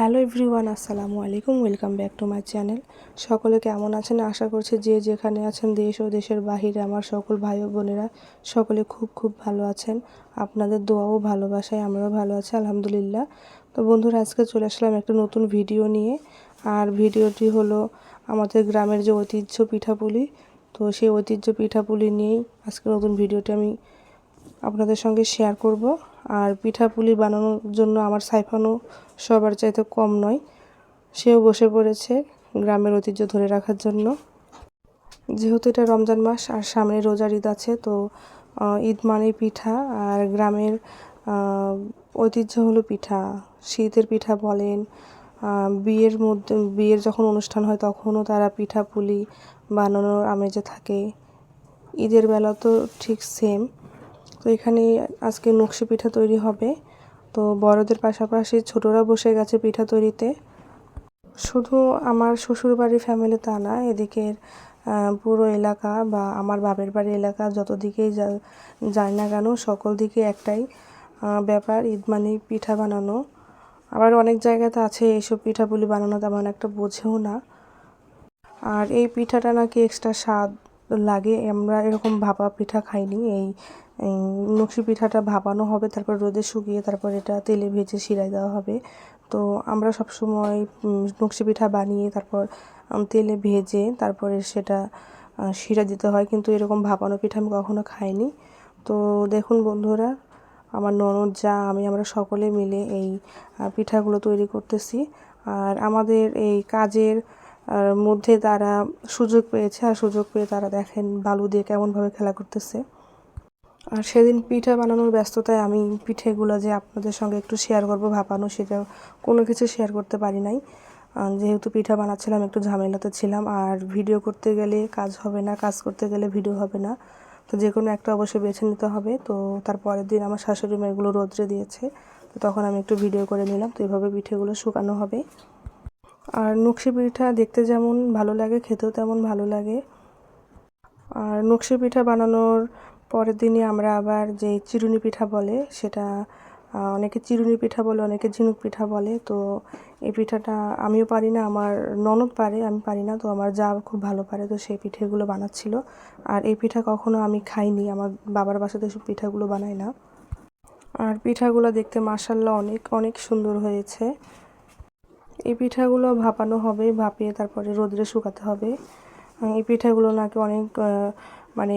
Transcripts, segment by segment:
Hello everyone, আসসালামু আলাইকুম, welcome back to my channel. সকলে কেমন আছেন? আশা করছি যে যেখানে আছেন, দেশ ও দেশের বাহিরে আমার সকল ভাই ও বোনেরা সকলে খুব খুব ভালো আছেন। আপনাদের দোয়াও ভালোবাসায় আমরাও ভালো আছি, আলহামদুলিল্লাহ। তো বন্ধুরা, আজকে চলে আসলাম একটা নতুন ভিডিও নিয়ে। আর ভিডিওটি হলো আমাদের গ্রামের যে ঐতিহ্য পিঠাপুলি। তো সেই ঐতিহ্য পিঠাপুলি নিয়েই আজকে নতুন ভিডিওটি আমি আপনাদের সঙ্গে শেয়ার করব। আর পিঠাপুলি বানানোর জন্য আমার সাইফানও সবার চাইতে কম নয়। সেও বসে পড়েছে গ্রামের ঐতিহ্য ধরে রাখার জন্য। যেহেতু এটা রমজান মাস আর সামনে রোজার ঈদ আছে, তো ঈদ মানে পিঠা আর গ্রামের ঐতিহ্য হলো পিঠা। শীতের পিঠা বলেন বিয়ের মধ্যে, বিয়ের যখন অনুষ্ঠান হয় তখনও তারা পিঠা পুলি বানানোর আমেজে থাকে। ঈদের বেলা তো ঠিক সেম তো এখানে আজকে নকশি পিঠা তৈরি হবে। তো বড়দের পাশাপাশি ছোটরা বসে গেছে পিঠা তৈরিতে। শুধু আমার শ্বশুর বাড়ির ফ্যামিলি তা না, এদিকের পুরো এলাকা বা আমার বাপের বাড়ি এলাকা যত দিকেই যায় না কেন সকল দিকে একটাই ব্যাপার, ঈদ মানে পিঠা বানানো। আবার অনেক জায়গাতে আছে এইসব পিঠাপুলি বানানো তেমন একটা বোঝেও না। আর এই পিঠাটা নাকি এক্সট্রা স্বাদ লাগে, আমরা এরকম ভাপা পিঠা খাইনি। এই নকশি পিঠাটা ভাপানো হবে, তারপর রোদে শুকিয়ে তারপর এটা তেলে ভেজে শিরাই দেওয়া হবে। তো আমরা সব সময় নকশি পিঠা বানিয়ে তারপর তেলে ভেজে তারপরে সেটা শিরা দিতে হয়। কিন্তু এরকম ভাপানো পিঠা আমি কখনো খাইনি। তো দেখুন বন্ধুরা, আমার ননদ, যা, আমি, আমরা সকলে মিলে এই পিঠাগুলো তৈরি করতেছি। আর আমাদের এই কাজের মধ্যে তারা সুযোগ পেয়েছে আর সুযোগ পেয়ে তারা দেখেন বালু দিয়ে কেমনভাবে খেলা করতেছে। আর সেদিন পিঠা বানানোর ব্যস্ততায় আমি পিঠেগুলো যে আপনাদের সঙ্গে একটু শেয়ার করব ভাপানো, সেটা কোনো কিছু শেয়ার করতে পারি নাই। যেহেতু পিঠা বানাচ্ছিলাম, একটু ঝামেলাতে ছিলাম। আর ভিডিও করতে গেলে কাজ হবে না, কাজ করতে গেলে ভিডিও হবে না। তো যে কোনো একটা অবশ্যই বেছে নিতে হবে। তো তার পরের দিন আমার শাশুড়ি মেয়েগুলো রোদ্রে দিয়েছে। তো তখন আমি একটু ভিডিও করে নিলাম। তো এইভাবে পিঠেগুলো শুকানো হবে। আর নকশি পিঠা দেখতে যেমন ভালো লাগে, খেতেও তেমন ভালো লাগে। আর নকশি পিঠা বানানোর পরের দিনই আমরা আবার যে চিরুনি পিঠা বলে, সেটা অনেকে চিরুনি পিঠা বলে, অনেকে ঝিনুক পিঠা বলে। তো এই পিঠাটা আমিও পারি না, আমার ননদ পারে, আমি পারি না, তো আমার যা খুব ভালো পারে, তো সেই পিঠেগুলো বানাচ্ছিল। আর এই পিঠা কখনো আমি খাইনি, আমার বাবার বাসাতে সব পিঠাগুলো বানাই না। আর পিঠাগুলো দেখতে মাসাল্লাহ অনেক অনেক সুন্দর হয়েছে। এই পিঠাগুলো ভাপানো হবে, ভাপিয়ে তারপরে রোদ্রে শুকাতে হবে। এই পিঠাগুলো নাকি অনেক মানে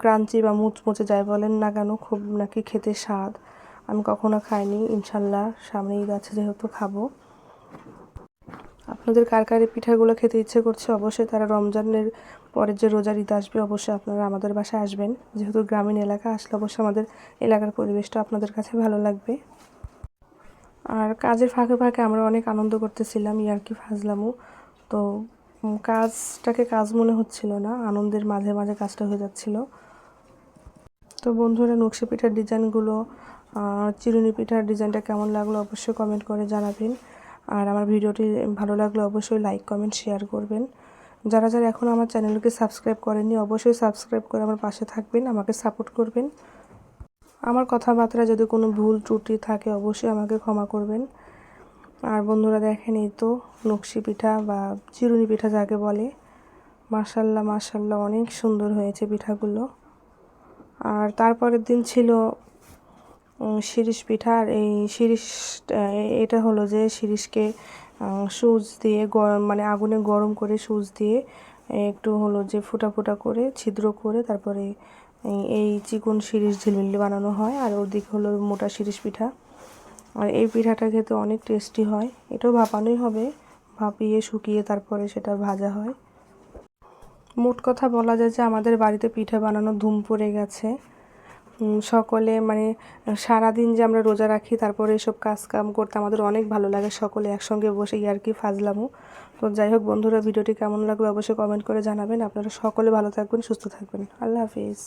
ক্রাঞ্চি বা মুচমুচে যাই বলেন না কেন, খুব নাকি খেতে স্বাদ। আমি কখনো খাইনি, ইনশাল্লাহ সামনে ঈদ আছে যেহেতু খাব। আপনাদের কার কার এই পিঠাগুলো খেতে ইচ্ছে করছে অবশ্যই তারা রমজানের পরে যে রোজার ঈদ আসবে অবশ্যই আপনারা আমাদের বাসায় আসবেন। যেহেতু গ্রামীণ এলাকা, আসলে অবশ্যই আমাদের এলাকার পরিবেশটা আপনাদের কাছে ভালো লাগবে। আর কাজের ফাঁকে ফাঁকে আমরা অনেক আনন্দ করতেছিলাম ইয়ার্কি ফাজলামও তো কাজটাকে কাজ মনে হচ্ছিল না, আনন্দের মাঝে মাঝে কাজটা হয়ে যাচ্ছিল। তো বন্ধুরা, নকশি পিঠার ডিজাইনগুলো চিরুনি পিঠার ডিজাইনটা কেমন লাগল অবশ্যই কমেন্ট করে জানাবেন। আর আমার ভিডিওটি ভালো লাগলে অবশ্যই লাইক, কমেন্ট, শেয়ার করবেন। যারা যারা এখন আমার চ্যানেলকে সাবস্ক্রাইব করেননি, অবশ্যই সাবস্ক্রাইব করে আমার পাশে থাকবেন, আমাকে সাপোর্ট করবেন। আমার কথাবার্তা যদি কোনো ভুল ত্রুটি থাকে, অবশ্যই আমাকে ক্ষমা করবেন। আর বন্ধুরা দেখেন, এই তো নকশি পিঠা বা চিরুনি পিঠা যাকে বলে মাসাল্লাহ মাসাল্লাহ অনেক সুন্দর হয়েছে পিঠাগুলো। আর তারপরের দিন ছিল শিরিষ পিঠা। আর এই শিরিষ এটা হলো যে শিরিষকে সুচ দিয়ে গরম মানে আগুনে গরম করে সুচ দিয়ে একটু হলো যে ফুটা ফুটা করে, ছিদ্র করে, তারপরে এই চিকন শিরিষ ঝিলমিলি বানানো হয়, আর ওদিক হলো মোটা শিরিষ পিঠা। আর এই পিঠাটা খেতে অনেক টেস্টি হয়। এটাও ভাপানোই হবে, ভাপিয়ে শুকিয়ে তারপরে সেটা ভাজা হয়। মোট কথা বলা যায় যে আমাদের বাড়িতে পিঠা বানানো ধুম পড়ে গেছে। সকলে মানে সারাদিন যে আমরা রোজা রাখি, তারপরে এসব কাজ কাম করতে আমাদের অনেক ভালো লাগে। সকলে একসঙ্গে বসে ইয়ার্কি ফাজলামও তো যাই হোক বন্ধুরা, ভিডিওটি কেমন লাগল অবশ্যই কমেন্ট করে জানাবেন। আপনারা সকলে ভালো থাকবেন, সুস্থ থাকবেন। আল্লাহ হাফিজ।